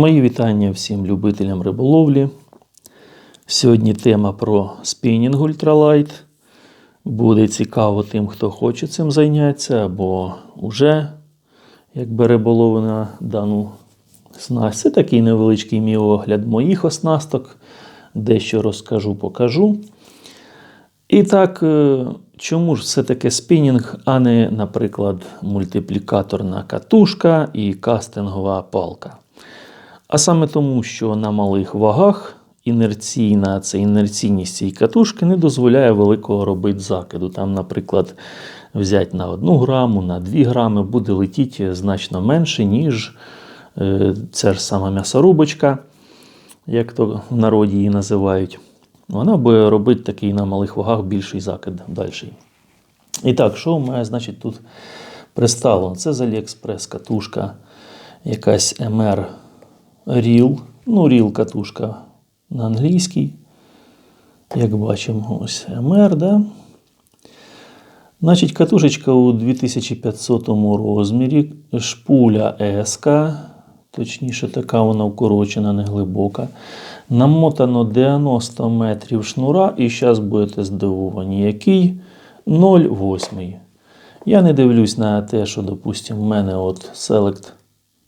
Мої вітання всім любителям риболовлі. Сьогодні тема про спінінг ультралайт. Буде цікаво тим, хто хоче цим зайнятися, або вже якби риболовив на дану снасть. Це такий невеличкий мій огляд моїх оснасток. Дещо розкажу, покажу. І так, е, чому ж все-таки спінінг, а не, наприклад, мультиплікаторна катушка і кастингова палка? А саме тому, що на малих вагах інерційна це інерційність цієї катушки не дозволяє великого робити закиду. Там, наприклад, взяти на 1 граму, на 2 грами буде летіти значно менше, ніж е, ця ж сама м'ясорубочка, як то в народі її називають. Вона буде робити такий на малих вагах більший закид далі. І так, що мене, значить, тут представлено? Це з Aliexpress катушка, якась MR Reel. Ну, Reel катушка на англійській. Як бачимо, ось MR, да? Значить, катушечка у 2500 розмірі, шпуля S, точніше, така вона вкорочена, не глибока. Намотано 90 метрів шнура, і зараз будете здивовані, який 0,8. Я не дивлюсь на те, що, допустимо, в мене от Select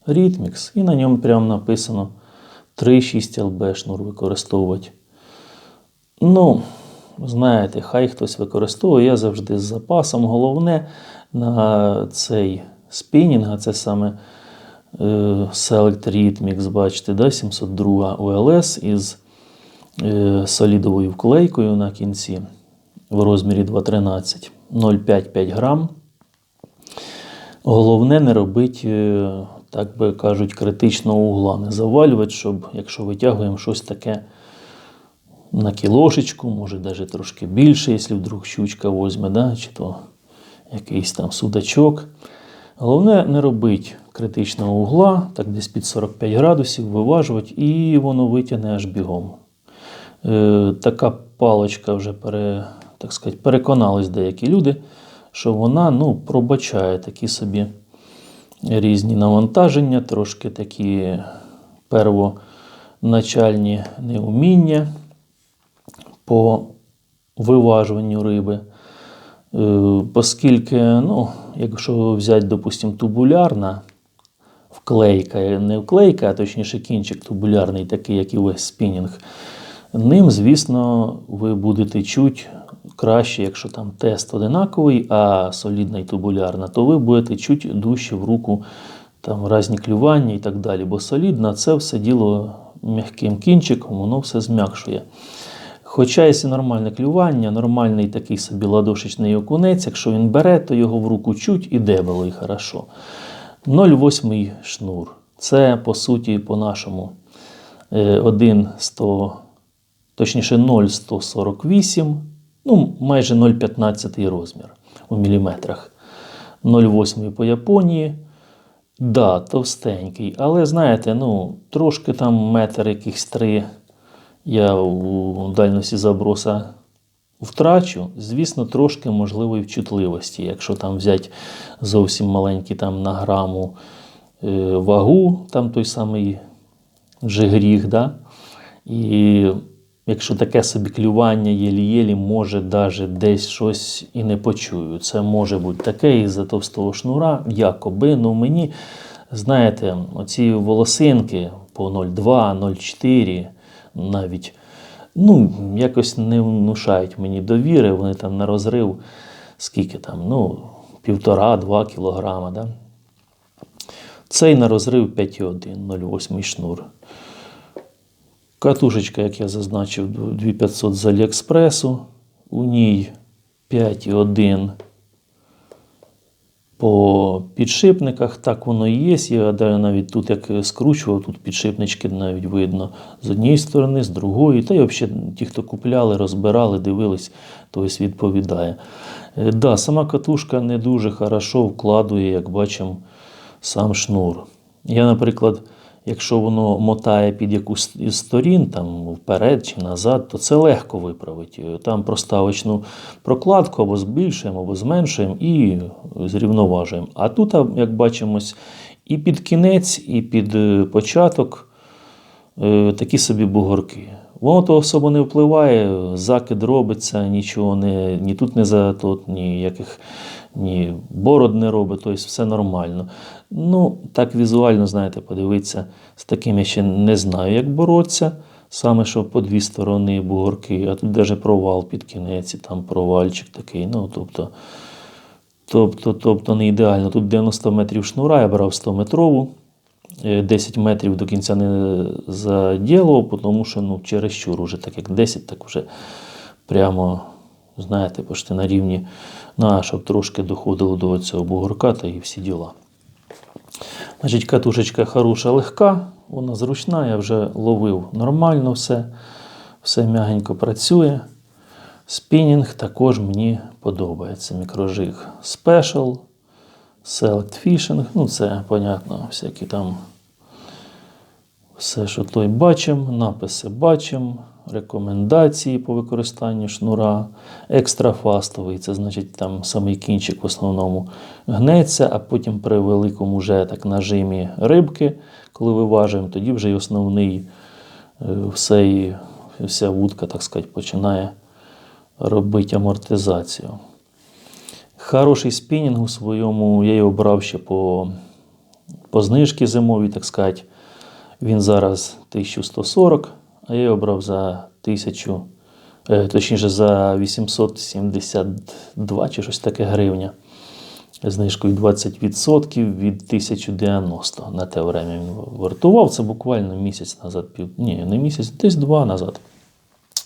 Rhythmix, і на ньому прямо написано 3,6 LB шнур використовувати. Ну, знаєте, хай хтось використовує, я завжди з запасом. Головне на цей спінінг, а це саме е, Select Rhythmix, бачите, да, 702 OLS із е, солідовою вклейкою на кінці в розмірі 2,13, 0,5-5 грам. Головне не робити, е, так би кажуть, критичного угла, не завалювати, щоб, якщо витягуємо щось таке на кілошечку, може навіть трошки більше, якщо вдруг щучка возьме, да, чи то якийсь там судачок. Головне не робити критичного угла, так десь під 45 градусів, виважувати, і воно витягне аж бігом. Е, така паличка вже пере, так сказати, переконались деякі люди, що вона ну, пробачає такі собі різні навантаження, трошки такі первоначальні неуміння по виважуванню риби. Е, Оскільки, ну, якщо взяти, допустимо, тубулярна вклейка, не вклейка, а точніше кінчик тубулярний, такий, як і весь спінінг, ним, звісно, ви будете чути краще, якщо там тест одинаковий, а солідна і тубулярна, то ви будете чути дужче в руку там різні клювання і так далі. Бо солідна це все діло м'яким кінчиком, воно все зм'якшує. Хоча, якщо нормальне клювання, нормальний такий собі ладошечний окунець, якщо він бере, то його в руку чуть і дебело, і хорошо. 0,8 шнур. Це, по суті, по-нашому 1,100, точніше 0,148, ну, майже 0,15 розмір у міліметрах. 0,8 по Японії. Да, товстенький, але знаєте, ну, трошки там метр якихось три я у дальності заброса втрачу, звісно, трошки можливо і в чутливості. Якщо там взяти зовсім маленький там на граму е, вагу, там той самий жигріх, да? і якщо таке собі клювання єлі-єлі, може навіть десь щось і не почую. Це може бути таке із-за товстого шнура, якоби, ну мені, знаєте, оці волосинки по 0,2, 0,4 навіть ну, якось не внушають мені довіри. Вони там на розрив, скільки там, ну, півтора-два кілограма. Да? Цей на розрив 5,1, 0,8 шнур. Катушечка, як я зазначив, 2500 з Аліекспресу. У ній 5,1 по підшипниках. Так воно і є. Я навіть тут як скручував, тут підшипнички навіть видно з однієї сторони, з другої. Та й взагалі ті, хто купляли, розбирали, дивились, то ось відповідає. Е, да, Сама катушка не дуже хорошо вкладує, як бачимо, сам шнур. Я, наприклад, якщо воно мотає під якусь із сторін, там вперед чи назад, то це легко виправити. Там проставочну прокладку або збільшуємо, або зменшуємо і зрівноважуємо. А тут, як бачимо, і під кінець, і під е, початок е, такі собі бугорки. Воно то особо не впливає, закид робиться, нічого не, ні тут не затот, ніяких ні бород не робить, тобто все нормально. Ну, так візуально, знаєте, подивитися, з таким я ще не знаю, як боротися. Саме що по дві сторони бугорки, а тут навіть провал під кінець, і там провальчик такий. Ну, тобто, тобто, тобто не ідеально. Тут 90 метрів шнура, я брав 100 метрову. Е, 10 метрів до кінця не заділував, тому що ну, чересчур уже так як 10, так вже прямо, знаєте, почти на рівні, на, щоб трошки доходило до цього бугорка та і всі діла. Значить, катушечка хороша, легка, вона зручна, я вже ловив нормально все, все м'ягенько працює. Спінінг також мені подобається. Мікрожиг Special, Select ну це, понятно, всякі там все, що той бачимо, написи бачимо, рекомендації по використанню шнура, екстрафастовий, це значить там самий кінчик в основному гнеться, а потім при великому вже так нажимі рибки, коли виважуємо, тоді вже й основний е, все, вся вудка, так сказати, починає робити амортизацію. Хороший спінінг у своєму, я його брав ще по, по знижці зимовій, так сказати. Він зараз 1140, а я його брав за 1000, е, точніше за 872 чи щось таке гривня. Знижкою 20% від 1090 на те время він вартував. Це буквально місяць назад, пів, ні, не місяць, десь два назад.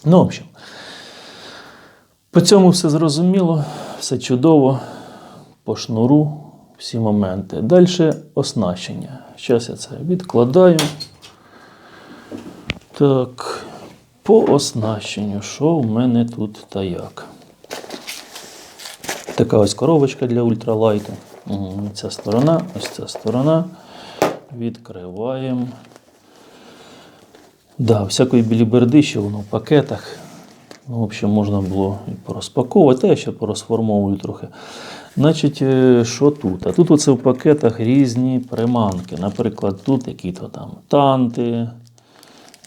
Ну, в общем, по цьому все зрозуміло, все чудово, по шнуру, всі моменти. Далі оснащення. Зараз я це відкладаю. Так, по оснащенню, що в мене тут та як? Така ось коробочка для ультралайту. Ця сторона, ось ця сторона. Відкриваємо. Да, всякої біліберди, що воно в пакетах. Ну, в общем, можна було і порозпаковувати, а я ще порозформовую трохи. Значить, е, що тут? А тут оце в пакетах різні приманки. Наприклад, тут які-то там танти.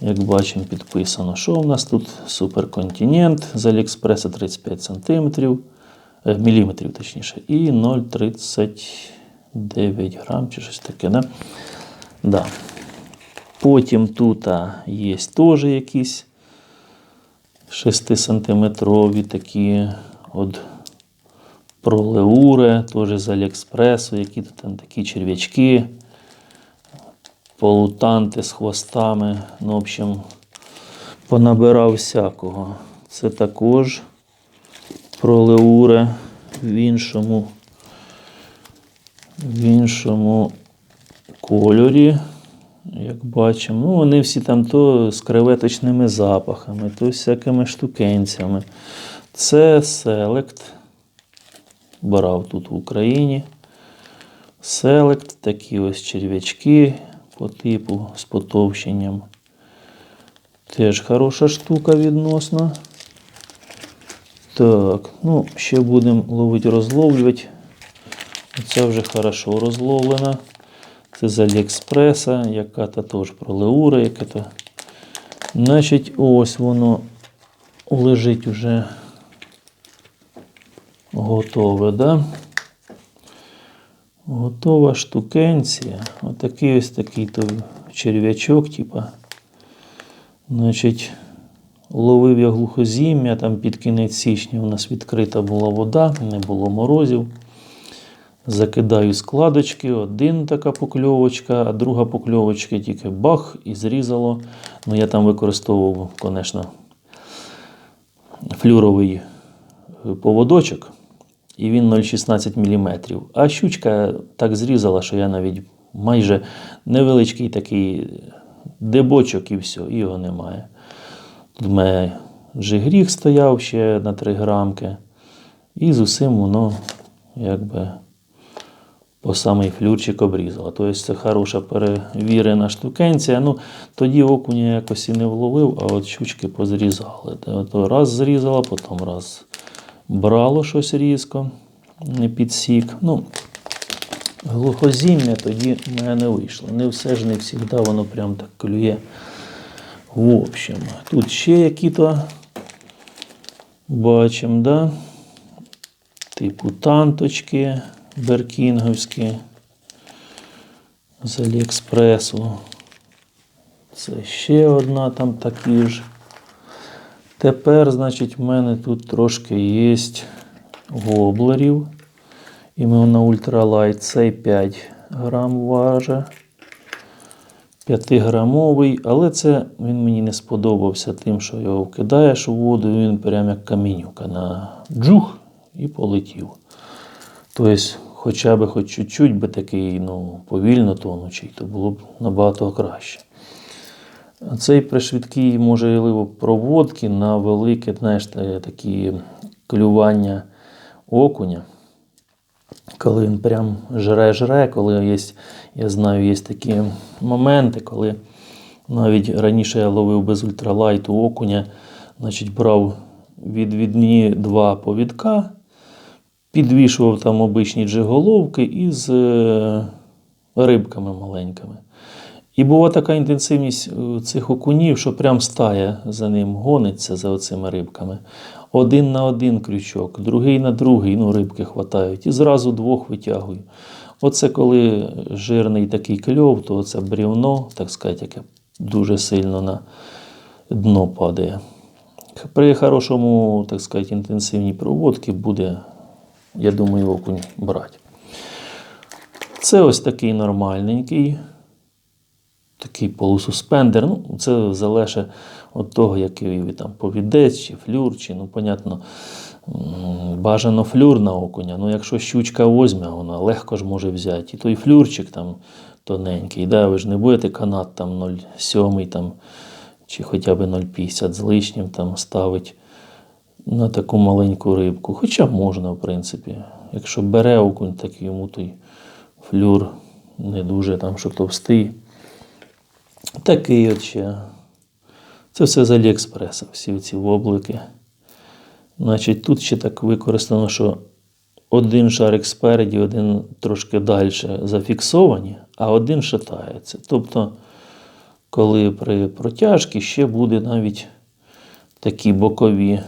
Як бачимо, підписано, що у нас тут суперконтинент з Аліекспреса 35 см, міліметрів, точніше, і 0,39 грам чи щось таке. Да? Да. Потім тут є теж якісь 6-сантиметрові такі от пролеури, теж з Аліекспресу, які там такі черв'ячки, полутанти з хвостами. Ну, в общем, понабирав всякого. Це також пролеури в іншому, в іншому кольорі. Як бачимо, ну вони всі там то з креветочними запахами, то всякими штукенцями. Це Селект. Брав тут в Україні. Селект, такі ось черв'ячки по типу з потовщенням. Теж хороша штука відносно. Так, ну, ще будемо ловити, розловлювати. Це вже хорошо розловлена. Це з Аліекспреса, яка-то теж пролеура, яка-то. Значить, ось воно лежить уже готове, да? Готова штукенція. Отакий ось такий то черв'ячок, типа. Значить, ловив я глухозім'я, там під кінець січня у нас відкрита була вода, не було морозів. Закидаю складочки, один така покльовочка, а друга покльовочка тільки бах і зрізало. Ну, я там використовував, звісно, флюровий е, поводочок, і він 0,16 мм. А щучка так зрізала, що я навіть майже невеличкий такий дебочок і все, і його немає. Тут в мене жигріх стояв ще на 3 грамки, і з усім воно якби по самий флюрчик обрізала. Тобто це хороша перевірена штукенція. Ну, тоді окуня якось і не вловив, а от щучки позрізали. Та раз зрізала, потім раз брало щось різко, не підсік. Ну, глухозім'я тоді в мене не вийшло. Не все ж не завжди воно прям так клює В общем, тут ще які-то бачимо, да? Типу танточки беркінговські з Аліекспресу. Це ще одна там такі ж. Тепер, значить, в мене тут трошки є воблерів. Іменно ультралайт. Цей 5 грам важить. 5-грамовий, але це він мені не сподобався тим, що його вкидаєш у воду, і він прям як камінюка на джух і полетів. Тобто, хоча б хоч чуть-чуть би такий ну, повільно тонучий, то було б набагато краще. Цей пришвидкий можливо проводки на велике, знаєш, такі клювання окуня. Коли він прям жре-жре, коли є, я знаю, є такі моменти, коли навіть раніше я ловив без ультралайту окуня, значить брав відвідні два повідка, підвішував там обичні джиголовки із е, рибками маленькими. І була така інтенсивність е, цих окунів, що прям стая за ним гониться за оцими рибками. Один на один крючок, другий на другий, ну рибки хватають, і зразу двох витягую. Оце коли жирний такий кльов, то це брівно, так сказати, яке дуже сильно на дно падає. При хорошому, так сказати, інтенсивній проводці буде, я думаю, окунь брати. Це ось такий нормальненький такий полусуспендер. Ну, це залежить від того, який ви там повідець чи флюр, чи, ну, понятно, бажано флюр на окуня. Ну, якщо щучка возьме, вона легко ж може взяти. І той флюрчик там тоненький, да, ви ж не будете канат там 0,7 там, чи хоча б 0,50 з лишнім там ставити на таку маленьку рибку. Хоча можна, в принципі. Якщо бере окунь, так йому той флюр не дуже там, що товстий. Такий от ще. Це все з Аліекспреса, всі ці воблики. Значить, тут ще так використано, що один шарик спереді, один трошки далі зафіксовані, а один шатається. Тобто, коли при протяжці ще буде навіть такі бокові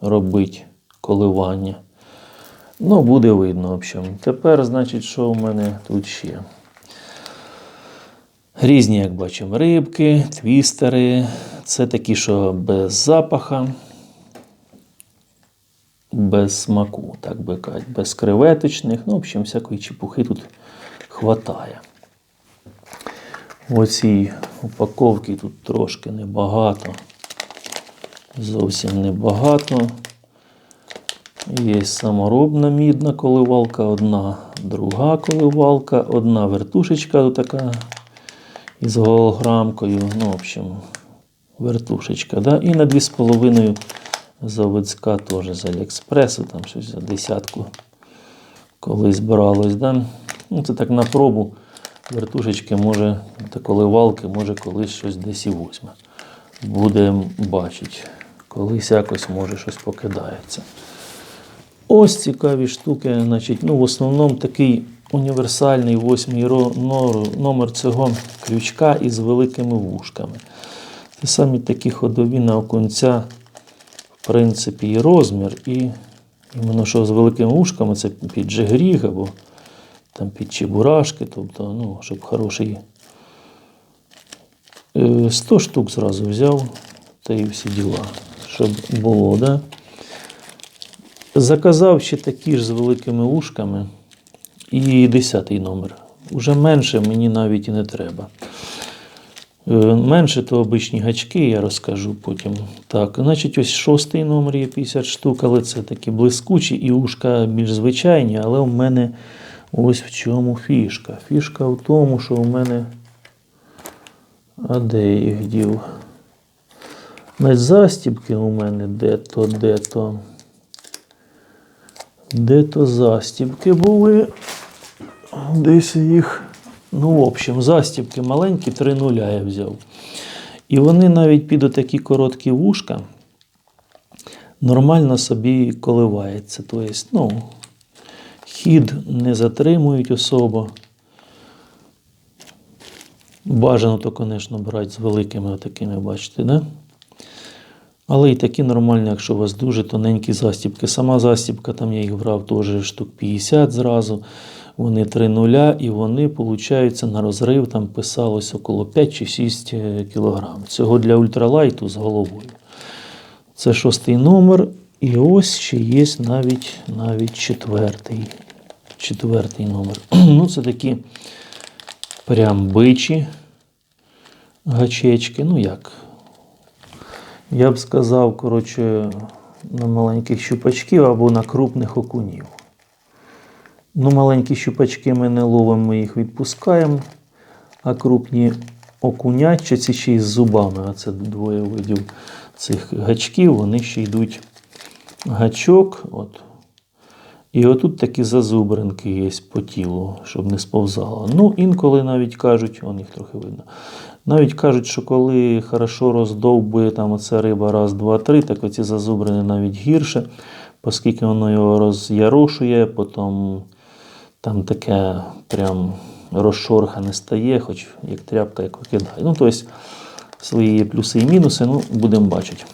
робити коливання. Ну, буде видно, в общем. Тепер, значить, що в мене тут ще? Різні, як бачимо, рибки, твістери. Це такі, що без запаха, без смаку, так би кажуть, без креветочних. Ну, в общем, всякої чепухи тут хватає. В оцій упаковці тут трошки небагато. Зовсім небагато. Є саморобна мідна коливалка, одна друга коливалка, одна вертушечка така із голограмкою. Ну, в общем, вертушечка. Да? І на 2,5 заводська теж з Аліекспресу, там щось за десятку колись бралось. Да? Ну, це так на пробу вертушечки, може, та коливалки, може колись щось десь і возьме. Будемо бачити. Колись якось може щось покидається. Ось цікаві штуки. Значить, ну, в основному такий універсальний восьмий номер цього крючка із великими вушками. Це самі такі ходові на окунця, в принципі, і розмір, і іменно що з великими вушками це під джигріг або там під чебурашки, тобто, ну, щоб хороший. Е, 100 штук зразу взяв, та і всі діла, щоб було, да? Заказав ще такі ж з великими ушками і 10 номер. Уже менше мені навіть і не треба. Е, Менше то обичні гачки, я розкажу потім. Так, значить, ось шостий номер є 50 штук, але це такі блискучі і ушка більш звичайні, але у мене ось в чому фішка. Фішка в тому, що у мене. А де їх дів? Значить, застібки у мене де-то, де-то. Де-то застібки були. Десь їх. Ну, в общем, застібки маленькі, три нуля я взяв. І вони навіть під отакі короткі вушка нормально собі коливаються. Тобто, ну, хід не затримують особо. Бажано то, звісно, брати з великими такими, бачите, да? Але і такі нормальні, якщо у вас дуже тоненькі застібки. Сама застібка, там я їх брав теж штук 50 зразу. Вони 3 нуля, і вони, виходить, на розрив там писалось около 5 чи 6 кг. Цього для ультралайту з головою. Це шостий номер. І ось ще є навіть, навіть четвертий. Четвертий номер. ну, це такі прям бичі гачечки. Ну як? Я б сказав, коротше, на маленьких щупачків або на крупних окунів. Ну, маленькі щупачки ми не ловимо, ми їх відпускаємо, а крупні окунячці ще й з зубами. А це двоє видів цих гачків, вони ще йдуть гачок. От. І отут такі зазубринки є по тілу, щоб не сповзало. Ну, інколи навіть кажуть, он їх трохи видно. Навіть кажуть, що коли хорошо роздовбує там оця риба раз, два, три, так оці зазубрини навіть гірше, оскільки воно його роз'ярошує, потім там таке прям розшорхане стає, хоч як тряпка, як викидає. Ну, тобто свої плюси і мінуси, ну, будемо бачити.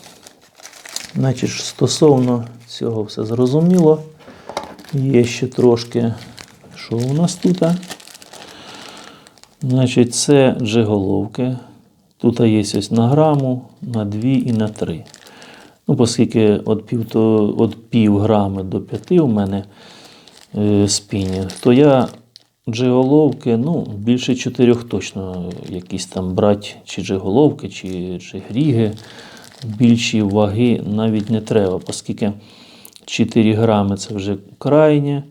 Значить, стосовно цього все зрозуміло. Є ще трошки, що у нас тут? Значить, це джеголовки. Тут є ось на граму, на 2 і на 3. Ну, оскільки від пів, то, від пів грами до 5 у мене е, спінінг, то я джеголовки, ну, більше 4 точно якісь там брати, чи джеголовки, чи джигріги. Більші ваги навіть не треба, оскільки 4 грами це вже крайнє,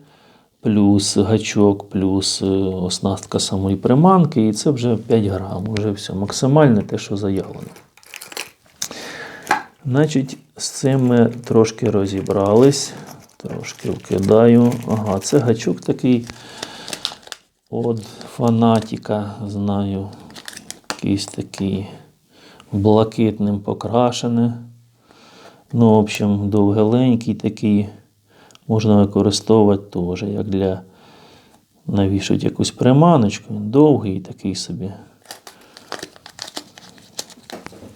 плюс гачок, плюс е, оснастка самої приманки, і це вже 5 грам, вже все максимальне те, що заявлено. Значить, з цим ми трошки розібрались. Трошки вкидаю. Ага, це гачок такий от фанатіка, знаю. Якийсь такий блакитним покрашений. Ну, в общем, довгеленький такий. Можна використовувати теж, як для навішати якусь приманочку. Він довгий такий собі.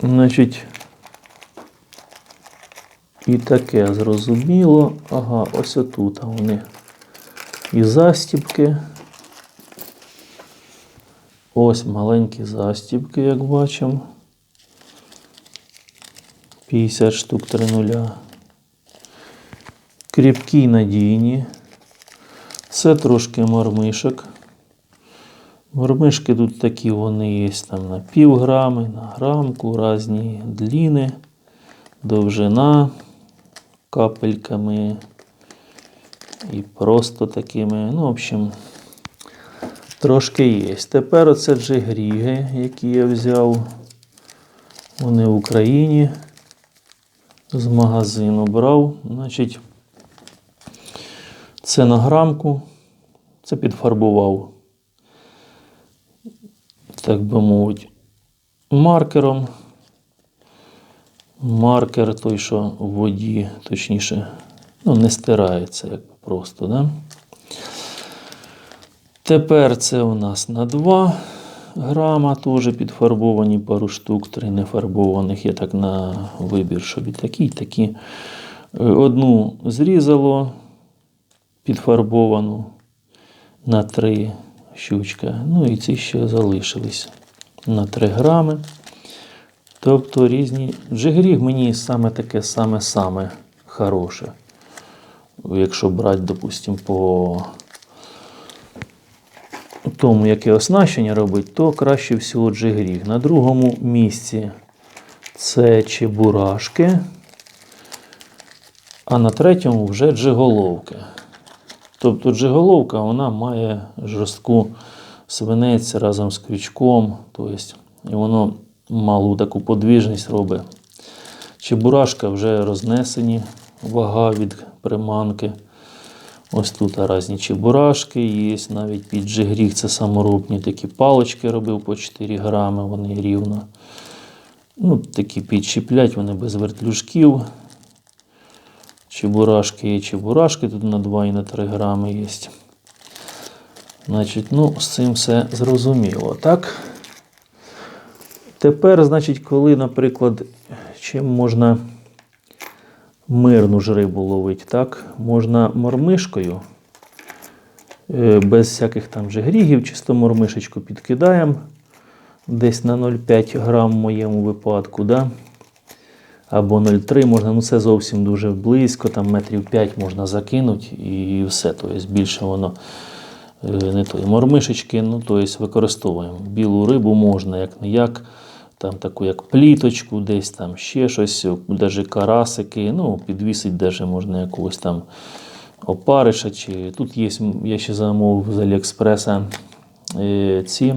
Значить, і таке зрозуміло. Ага, ось отут вони і застібки. Ось маленькі застібки, як бачимо. 50 штук 3 нуля. Кріпкі надійні. Це трошки мормишок. Мормишки тут такі вони є там на пів грами, на грамку, різні длини, довжина капельками і просто такими. Ну, в общем, трошки є. Тепер оце джигріги, які я взяв. Вони в Україні з магазину брав. Значить, це на грамку, це підфарбував, так би мовити, маркером. Маркер той, що в воді, точніше, ну, не стирається як просто. Да? Тепер це у нас на 2 грама теж підфарбовані пару штук, три нефарбованих. Я так на вибір, щоб і такі, і такі. Е, Одну зрізало підфарбовану на 3 щучка. Ну і ці ще залишились на 3 грами. Тобто різні. Джигріг мені саме таке саме-саме хороше. Якщо брати, допустимо, по тому, яке оснащення робить, то краще всього джигріг. На другому місці це чебурашки, а на третьому вже джиголовки. Тобто джиголовка вона має жорстку свинець разом з крючком, тобто, і воно малу таку подвіжність робить. Чебурашка вже рознесені, вага від приманки. Ось тут різні чебурашки є, навіть під джигріг це саморобні такі палочки робив по 4 грами, вони рівно. Ну, Такі підчіплять, вони без вертлюжків. Чебурашки є чебурашки, тут на 2 і на 3 грами є. Значить, ну, з цим все зрозуміло, так? Тепер, значить, коли, наприклад, чим можна мирну ж рибу ловити, так? Можна мормишкою, е, без всяких там же грігів, чисто мормишечку підкидаємо десь на 0,5 грам в моєму випадку, да? або 0,3 можна, ну це зовсім дуже близько, там метрів 5 можна закинути і все. Тобто більше воно е, не то. Мормишечки, ну тобто використовуємо. Білу рибу можна як не як, там таку як пліточку, десь там ще щось, навіть карасики, ну, підвісить даже можна якогось там опариша. Чи... Тут є, я ще замовив з Аліекспреса е, ці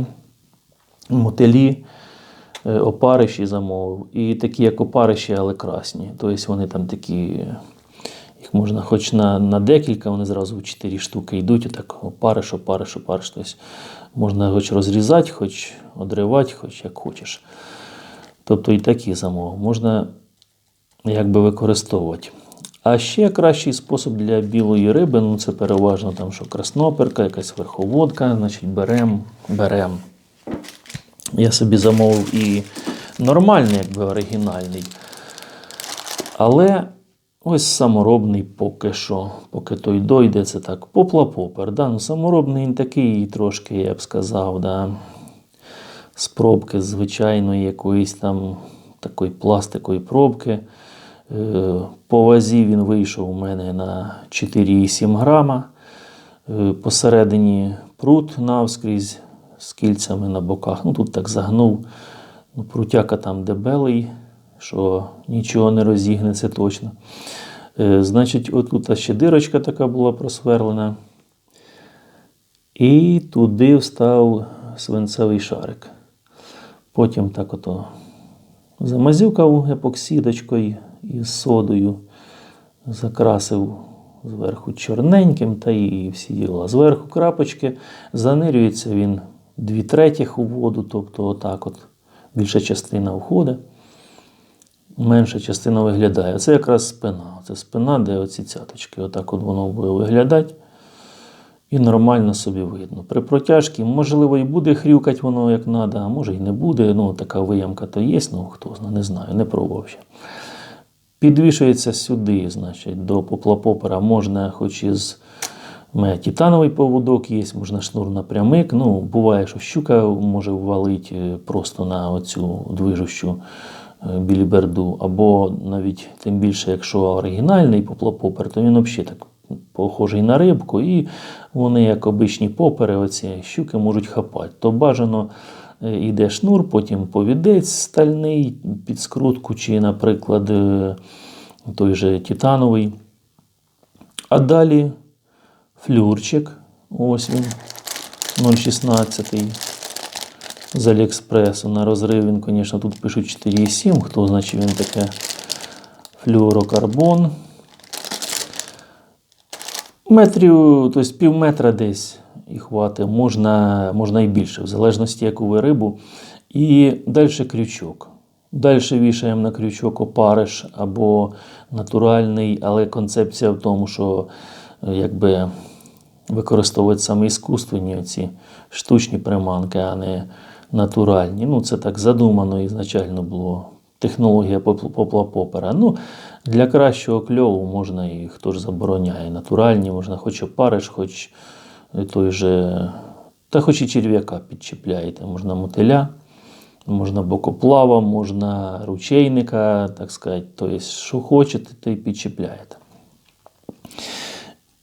мотилі, е, опариші замовив. І такі, як опариші, але красні. Тобто вони там такі, їх можна хоч на, на декілька, вони зразу в 4 штуки йдуть, отак опариш, опариш, опариш. Тобто можна хоч розрізати, хоч одривати, хоч як хочеш. Тобто і такі замови можна якби використовувати. А ще кращий спосіб для білої риби, ну це переважно там, що красноперка, якась верховодка, значить беремо, беремо. Я собі замовив і нормальний, якби оригінальний. Але ось саморобний поки що, поки той дойде, це так, попла-попер. Да? Ну, саморобний він такий трошки, я б сказав, да? з пробки звичайної якоїсь там такої пластикової пробки. Е, По вазі він вийшов у мене на 4,7 грама. Е, Посередині прут навскрізь з кільцями на боках. Ну тут так загнув. Ну, Прутяка там дебелий, що нічого не розігнеться точно. Е, Значить, отут ще дирочка така була просверлена. І туди встав свинцевий шарик. Потім так ото замазюкав епоксидочкою із содою, закрасив зверху чорненьким та і всі діла. Зверху крапочки, занирюється він дві третіх у воду, тобто отак от більша частина входить, менша частина виглядає. Це якраз спина. Це спина, де оці цяточки. Отак от воно буде виглядати. І нормально собі видно. При протяжці, можливо, і буде хрюкати воно як треба, а може і не буде. Ну, така виямка то є, ну хто знає, не знаю, не пробував ще. Підвішується сюди, значить, до поплапопера можна, хоч у мене титановий поводок є, можна шнур напрямик. Ну, буває, що щука може ввалити просто на оцю движущу е, біліберду. Або навіть тим більше, якщо оригінальний поплапопер, то він взагалі так похожий на рибку, і вони, як обичні попери, оці щуки можуть хапати. То бажано йде е, шнур, потім повідець стальний під скрутку, чи, наприклад, е, той же титановий. А далі флюрчик. Ось він 0,16 з Аліекспресу. На розрив він, звісно, тут пишуть 4,7. Хто значить він таке флюорокарбон. Метрів, тобто пів метра десь і хватить, можна можна і більше, в залежності, яку ви рибу. І далі крючок. Далі вішаємо на крючок опариш або натуральний, але концепція в тому, що якби використовують саме іскусственні ці штучні приманки, а не натуральні. Ну, Це так задумано ізначально було. Технологія попла-попера. Ну, Для кращого кльову можна і хто ж забороняє. Натуральні, можна хоч опариш, хоч той же, та хоч і черв'яка підчіпляєте. Можна мотиля, можна бокоплава, можна ручейника, так сказати, тобто, що хочете, то й підчіпляєте.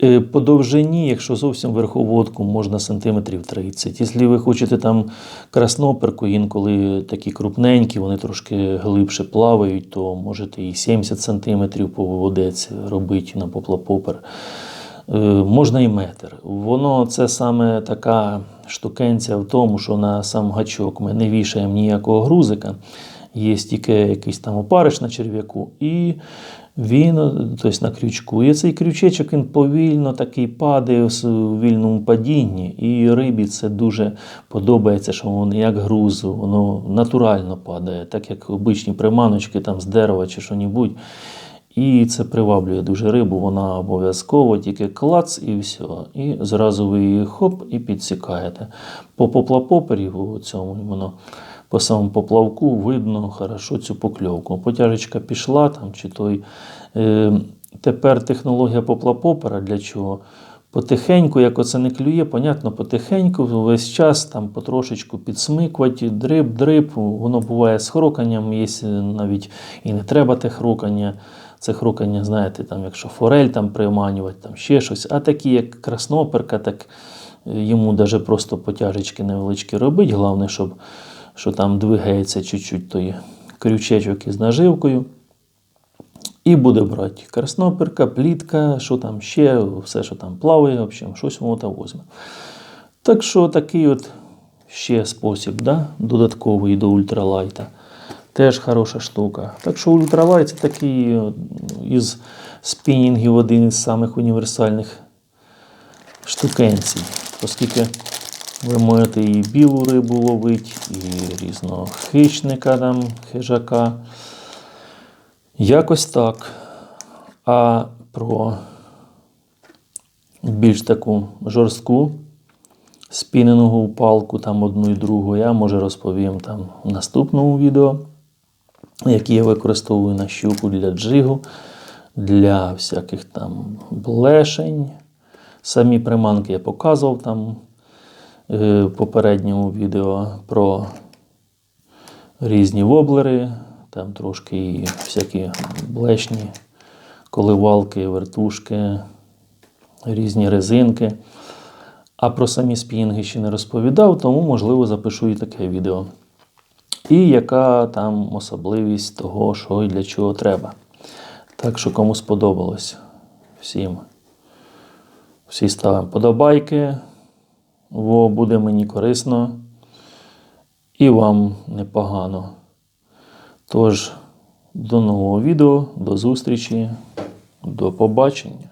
Е, по довжині, якщо зовсім верховодку, можна сантиметрів 30. Якщо ви хочете там красноперку, інколи такі крупненькі, вони трошки глибше плавають, то можете і 70 сантиметрів поводець робити на поплапопер. Е, можна і метр. Воно це саме така штукенця в тому, що на сам гачок ми не вішаємо ніякого грузика. Є тільки якийсь там опариш на черв'яку, і він тобто, на крючку. І цей крючечок він повільно такий падає у вільному падінні. І рибі це дуже подобається, що воно як груз, воно натурально падає, так як обичні приманочки там з дерева чи що-небудь. І це приваблює дуже рибу, вона обов'язково тільки клац і все. І зразу ви її хоп і підсікаєте. По поплапопері у цьому воно по самому поплавку видно хорошо цю покльовку. Потяжечка пішла там, чи той. Е, тепер технологія поплапопера для чого? Потихеньку, як оце не клює, понятно, потихеньку, весь час там потрошечку підсмикувати, дриб, дриб. Воно буває з хроканням, є навіть і не треба те хрокання. Це хрокання, знаєте, там, якщо форель там приманювати, там ще щось. А такі, як красноперка, так е, йому навіть просто потяжечки невеличкі робить. Головне, щоб що там двигається чуть-чуть той крючечок із наживкою. І буде брати красноперка, плітка, що там ще, все, що там плаває, в общем, щось воно там возьме. Так що такий от ще спосіб, да? додатковий до ультралайта. Теж хороша штука. Так що ультралайт це такий е, із спінінгів один із самих універсальних штукенцій. Оскільки ви можете і білу рибу ловити, і різного хищника, там, хижака. Якось так. А про більш таку жорстку спінінгову палку, там одну і другу, я може розповім там в наступному відео, які я використовую на щуку для джигу, для всяких там блешень. Самі приманки я показував там в попередньому відео про різні воблери, там трошки і всякі блешні, коливалки, вертушки, різні резинки. А про самі спінги ще не розповідав, тому, можливо, запишу і таке відео. І яка там особливість того, що і для чого треба. Так що кому сподобалось всім. Всі ставимо подобайки, Во буде мені корисно і вам непогано. Тож, до нового відео, до зустрічі, до побачення.